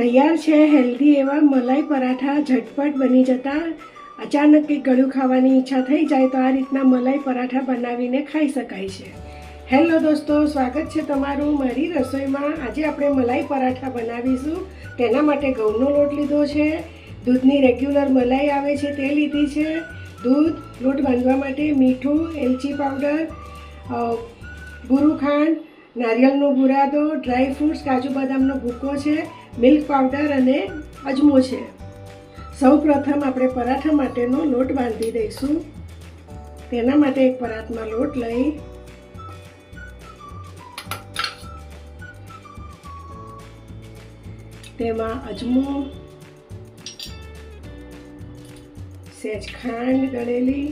તૈયાર છે હેલ્ધી એવા મલાઈ પરાઠા ઝટપટ બની જતા. અચાનક કંઈક ગળું ખાવાની ઈચ્છા થઈ જાય તો આ રીતના મલાઈ પરાઠા બનાવીને ખાઈ શકાય છે. હેલો દોસ્તો, સ્વાગત છે તમારું મારી રસોઈમાં. આજે આપણે મલાઈ પરાઠા બનાવીશું. તેના માટે ઘઉંનો લોટ લીધો છે. દૂધની રેગ્યુલર મલાઈ આવે છે તે લીધી છે. દૂધ, લોટ બાંધવા માટે મીઠું, એલચી પાવડર ભૂરું ખાંડ નારિયેળનો બુરાદો, ડ્રાય ફ્રૂટ્સ, કાજુ બદામનો ભૂકો છે. મિલ્ક પાવડર અને અજમો છે. સૌ પ્રથમ આપણે પરાઠા માટેનો લોટ બાંધી દઈશું. તેના માટે એક પરાતમાં લોટ લઈ તેમાં અજમો સહેજ ખાંડ ગળેલી,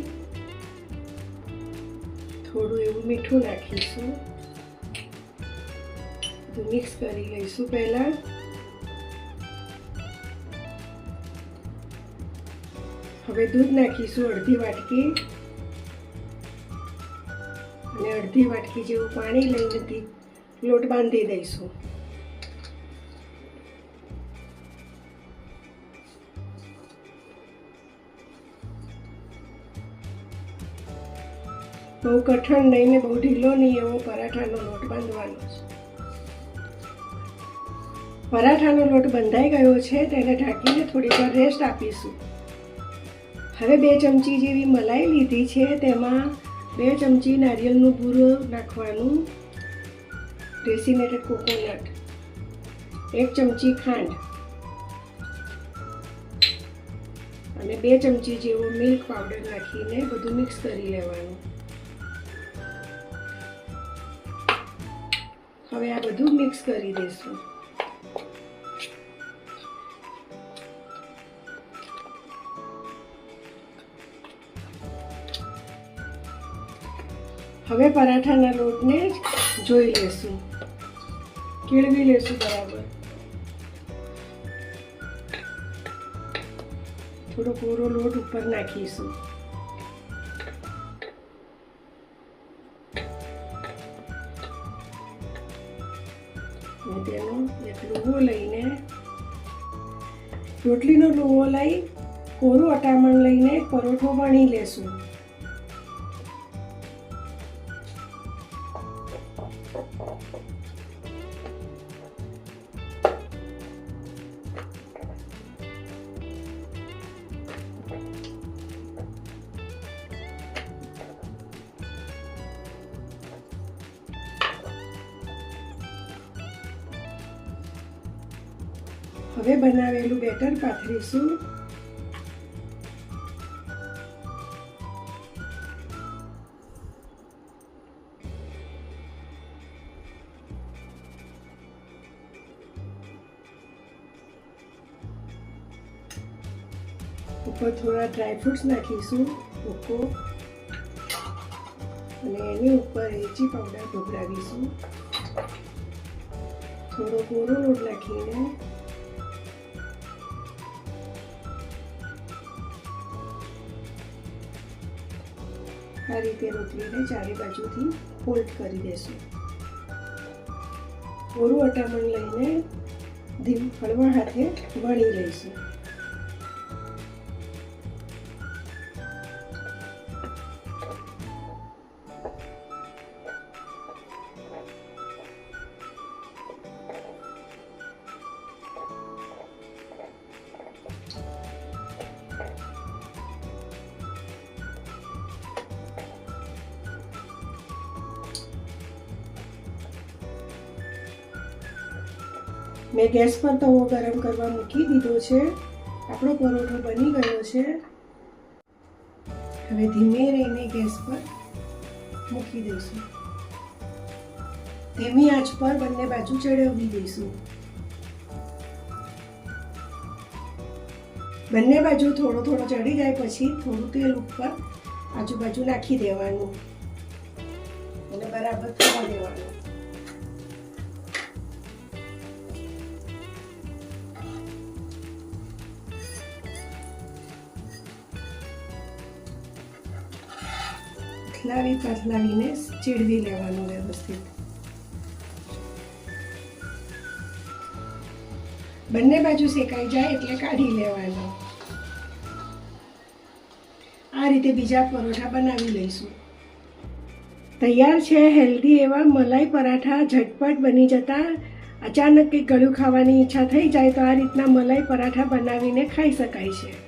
થોડું એવું મીઠું નાખીશું. મિક્સ કરી લઈશું પહેલા. હવે દૂધ નાખીશું અડધી વાટકી. અને અડધી વાટકી જેવું પાણી લઈને લોટ બાંધી દઈશું. બહુ કઠણ નહીં ને બહુ ઢીલો નહીં એવો પરાઠાનો લોટ બાંધવાનો છે. પરાઠાનો લોટ બંધાઈ ગયો છે, તેને ઢાંકીને થોડી વાર રેસ્ટ આપીશું. હવે બે ચમચી જેવી મલાઈ લીધી છે, તેમાં બે ચમચી નારિયેળનું ભૂરું નાખવાનું ડેસિમેટેડ કોકોનટ, એક ચમચી ખાંડ અને બે ચમચી જેવો મિલ્ક પાવડર નાખીને બધું મિક્સ કરી લેવાનું. હવે આ બધું મિક્સ કરી દઈશું. હવે પરાઠાના લોટને જોઈ લેશું. કેળવી લેશું બરાબર. થોડો કોરો લોટ ઉપર નાખીશું. તેનો એક લુવો લઈને, રોટલીનો લુવો લઈ કોરું અટામણ લઈને પરોઠો વણી લેશું. હવે બનાવેલું બેટર પાથરીશું. ઉપર થોડા ડ્રાયફ્રૂટ્સ નાખીશું ભૂકો અને એની ઉપર એલચી પાવડર ઢોકળાવીશું થોડો કોરો લોટ નાખીને આ રીતે રોટલીને ચારે બાજુથી ફોલ્ડ કરી દેશું. ઓરું અટામણ લઈને ધીમ હળવા હાથે વણી લઈશું મેં ગેસ પર તવો ગરમ કરવા મૂકી દીધો છે. આપણો પરોઠો બની ગયો છે. હવે ધીમે રહીને ગેસ પર મૂકી દઈશું. ધીમી આંચ પર બંને બાજુ ચડાવી દઈશું. બંને બાજુ થોડો થોડો ચડી જાય પછી થોડું તેલ ઉપર આજુબાજુ નાખી દેવાનું. અને બરાબર થવા દેવાનું. પથલાવી પથલાવીને ચીડવી લેવાનું વ્યવસ્થિત. બંને બાજુ શેકાઈ જાય એટલે કાઢી લેવાનો. આ રીતે બીજા પરોઠા બનાવી લઈશું. તૈયાર છે હેલ્ધી એવા મલાઈ પરાઠા ઝટપટ બની જતા. અચાનક કંઈક ગળું ખાવાની ઈચ્છા થઈ જાય તો આ રીતના મલાઈ પરાઠા બનાવીને ખાઈ શકાય છે.